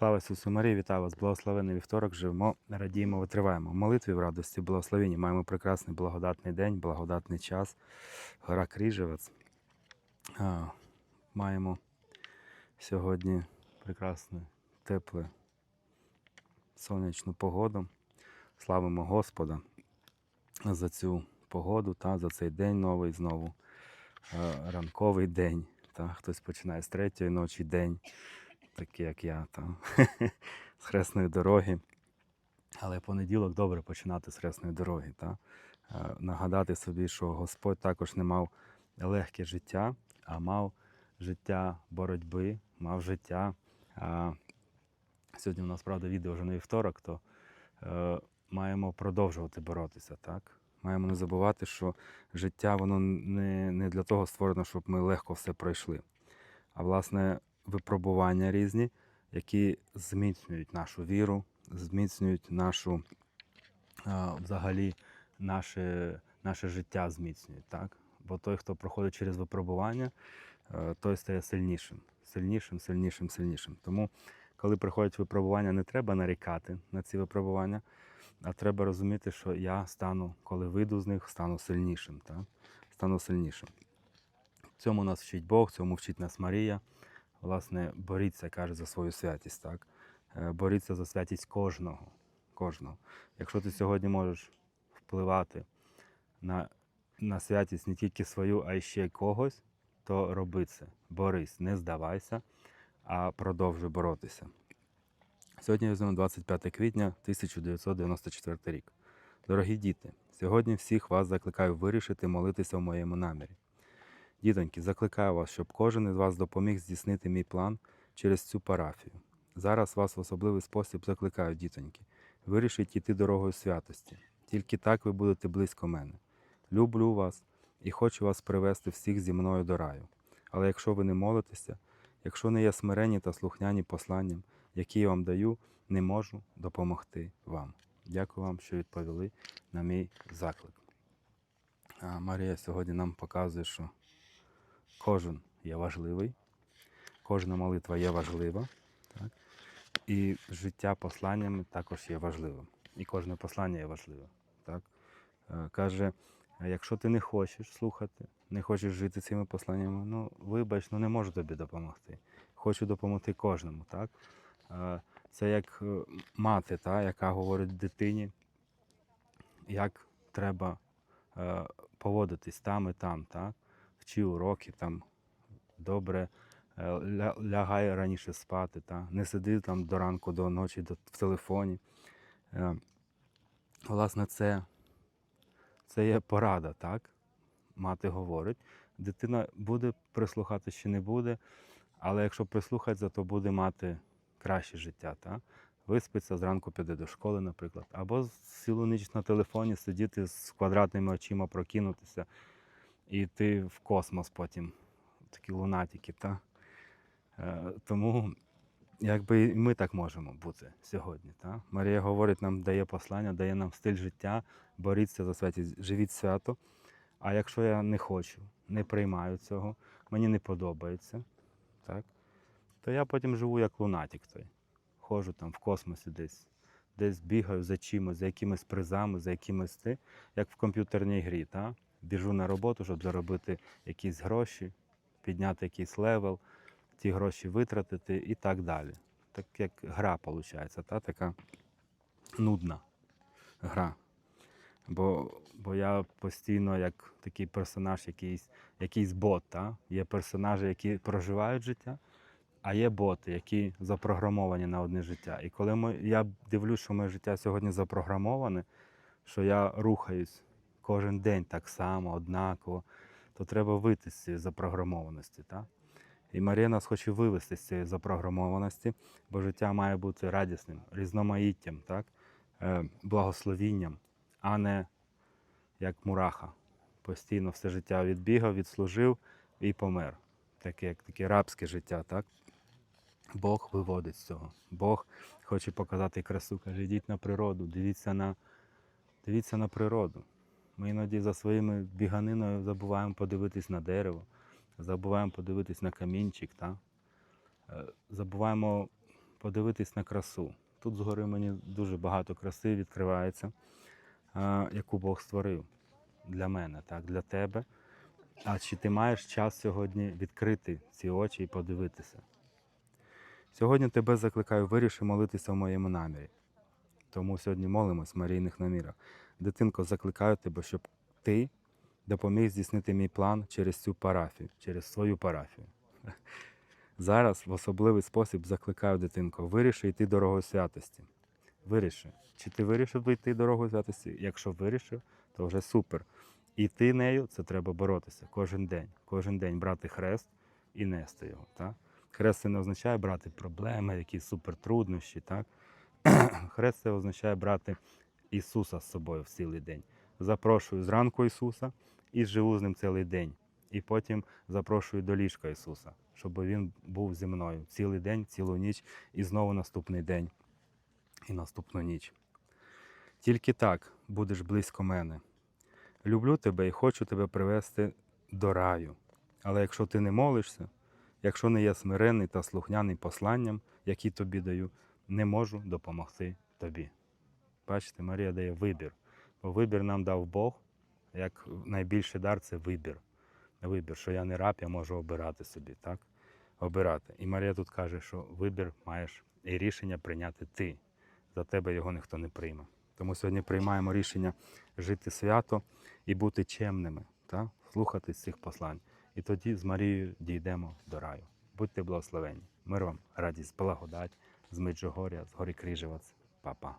Слава Ісусу Марії, вітаю вас! Благословений вівторок, живемо, радіємо, витриваємо. В молитві в радості, благословенні. Маємо прекрасний благодатний день, благодатний час. Гора Кріжевець. Маємо сьогодні прекрасну, теплу, сонячну погоду. Славимо Господа за цю погоду та за цей день новий знову. е, Ранковий день. Та, хтось починає з третьої ночі день такі як я, там, з хресної дороги. Але понеділок добре починати з хресної дороги. Та? Е, Нагадати собі, що Господь також не мав легке життя, а мав життя боротьби, мав життя. А, сьогодні у нас, правда, відео вже не вівторок, то е, маємо продовжувати боротися. Так? Маємо не забувати, що життя воно не, не для того створено, щоб ми легко все пройшли. А власне, випробування різні, які зміцнюють нашу віру, зміцнюють нашу взагалі наше, наше життя зміцнюють. Так? Бо той, хто проходить через випробування, е, той стає сильнішим, сильнішим, сильнішим, сильнішим. Тому, коли приходять випробування, не треба нарікати на ці випробування, а треба розуміти, що я стану, коли вийду з них, стану сильнішим. Так? Стану сильнішим. Цьому нас вчить Бог, цьому вчить нас Марія. Власне, боріться, каже, за свою святість. Так? Е, Боріться за святість кожного. кожного. Якщо ти сьогодні можеш впливати на, на святість не тільки свою, а й ще когось, то роби це. Борись, не здавайся, а продовжуй боротися. Сьогодні візьмемо 25 квітня 1994 рік. Дорогі діти, сьогодні всіх вас закликаю вирішити молитися в моєму намірі. Дітоньки, закликаю вас, щоб кожен із вас допоміг здійснити мій план через цю парафію. Зараз вас в особливий спосіб закликаю, дітоньки. Вирішіть іти дорогою святості. Тільки так ви будете близько мене. Люблю вас і хочу вас привести всіх зі мною до раю. Але якщо ви не молитеся, якщо не є смирені та слухняні посланням, які я вам даю, не можу допомогти вам. Дякую вам, що відповіли на мій заклик. А Марія сьогодні нам показує, що кожен є важливий, кожна молитва є важлива, так? і життя посланнями також є важливим. І кожне послання є важливе. Так? Е, Каже, якщо ти не хочеш слухати, не хочеш жити цими посланнями, ну вибач, ну не можу тобі допомогти. Хочу допомогти кожному. Так? Е, Це як е, мати, та, яка говорить дитині, як треба поводитись там і там. Так? Вчи уроки, там, добре е, лягай раніше спати, та? не сиди там до ранку, до ночі в телефоні. Е, Власне, це, це є порада, так? Мати говорить. Дитина буде прислухатися чи не буде, але якщо прислухається, то буде мати краще життя. Так? Виспиться, зранку піде до школи, наприклад. Або цілу ніч на телефоні сидіти з квадратними очима, прокинутися і йти в космос потім. Такі лунатики. Та? Е, тому якби і ми так можемо бути сьогодні. Та? Марія говорить нам, дає послання, дає нам стиль життя, боріться за святість, живіть свято. А якщо я не хочу, не приймаю цього, мені не подобається, так? то я потім живу як лунатик той. Ходжу там в космосі десь, десь бігаю за чимось, за якимись призами, за якимись ти, як в комп'ютерній грі. Та? Біжу на роботу, щоб заробити якісь гроші, підняти якийсь левел, ті гроші витратити і так далі. Так як гра виходить, та? така нудна гра. Бо, бо я постійно як такий персонаж, якийсь, якийсь бот. Та? Є персонажі, які проживають життя, а є боти, які запрограмовані на одне життя. І коли ми, я дивлюсь, що моє життя сьогодні запрограмоване, що я рухаюсь кожен день так само, однаково, то треба вийти з цієї запрограмованості. Та? І Марія нас хоче вивести з цієї запрограмованості, бо життя має бути радісним, різноманіттям, так? Е, благословінням, а не як мураха. Постійно все життя відбігав, відслужив і помер. Таке, як таке рабське життя, так? Бог виводить з цього. Бог хоче показати красу. Каже, йдіть на природу, дивіться на, дивіться на природу. Ми іноді за своїми біганиною забуваємо подивитись на дерево, забуваємо подивитись на камінчик, та? Е, забуваємо подивитись на красу. Тут згори мені дуже багато краси відкривається, яку Бог створив для мене, так, для тебе. А чи ти маєш час сьогодні відкрити ці очі і подивитися? Сьогодні тебе закликаю, виріши молитися в моєму намірі. Тому сьогодні молимось в Марійних намірах. Дитинко, закликаю тебе, щоб ти допоміг здійснити мій план через цю парафію, через свою парафію. Зараз в особливий спосіб закликаю дитинко, виріши йти дорогою святості. Виріши. Чи ти вирішив йти дорогою святості? Якщо вирішив, то вже супер. Іти нею це треба боротися кожен день. Кожен день брати хрест і нести його. Так? Хрест це не означає брати проблеми, якісь супертруднощі. Так? Хрест це означає брати Ісуса з собою в цілий день. Запрошую зранку Ісуса і живу з ним цілий день. І потім запрошую до ліжка Ісуса, щоб Він був зі мною цілий день, цілу ніч і знову наступний день і наступну ніч. Тільки так будеш близько мене. Люблю тебе і хочу тебе привести до раю. Але якщо ти не молишся, якщо не є смиренний та слухняний посланням, які тобі даю, не можу допомогти тобі. Бачите, Марія дає вибір. Бо вибір нам дав Бог, як найбільший дар це вибір. Вибір, що я не раб, я можу обирати собі, так? Обирати. І Марія тут каже, що вибір маєш і рішення прийняти ти. За тебе його ніхто не прийме. Тому сьогодні приймаємо рішення жити свято і бути чемними, так? слухати цих послань. І тоді з Марією дійдемо до раю. Будьте благословені. Мир вам, радість, благодать з Меджугоря, з гори Крижевець. Па-па.